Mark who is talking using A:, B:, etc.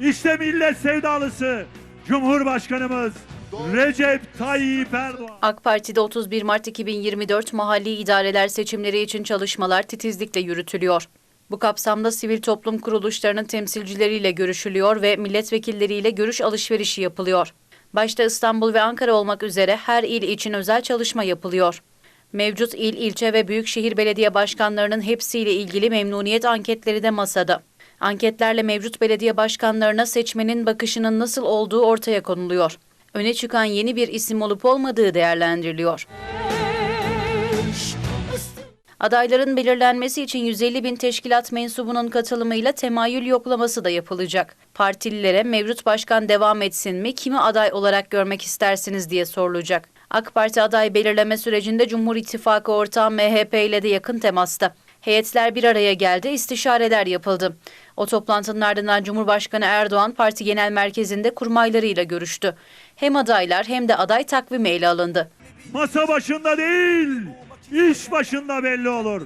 A: İşte millet sevdalısı Cumhurbaşkanımız Recep Tayyip Erdoğan.
B: AK Parti'de 31 Mart 2024 mahalli idareler seçimleri için çalışmalar titizlikle yürütülüyor. Bu kapsamda sivil toplum kuruluşlarının temsilcileriyle görüşülüyor ve milletvekilleriyle görüş alışverişi yapılıyor. Başta İstanbul ve Ankara olmak üzere her il için özel çalışma yapılıyor. Mevcut il, ilçe ve büyükşehir belediye başkanlarının hepsiyle ilgili memnuniyet anketleri de masada. Anketlerle mevcut belediye başkanlarına seçmenin bakışının nasıl olduğu ortaya konuluyor. Öne çıkan yeni bir isim olup olmadığı değerlendiriliyor. Adayların belirlenmesi için 150 bin teşkilat mensubunun katılımıyla temayül yoklaması da yapılacak. Partililere mevcut başkan devam etsin mi, kimi aday olarak görmek istersiniz diye sorulacak. AK Parti aday belirleme sürecinde Cumhur İttifakı ortağı MHP ile de yakın temasta. Heyetler bir araya geldi, istişareler yapıldı. O toplantının ardından Cumhurbaşkanı Erdoğan parti genel merkezinde kurmaylarıyla görüştü. Hem adaylar hem de aday takvimi ele alındı.
A: Masa başında değil, iş başında belli olur.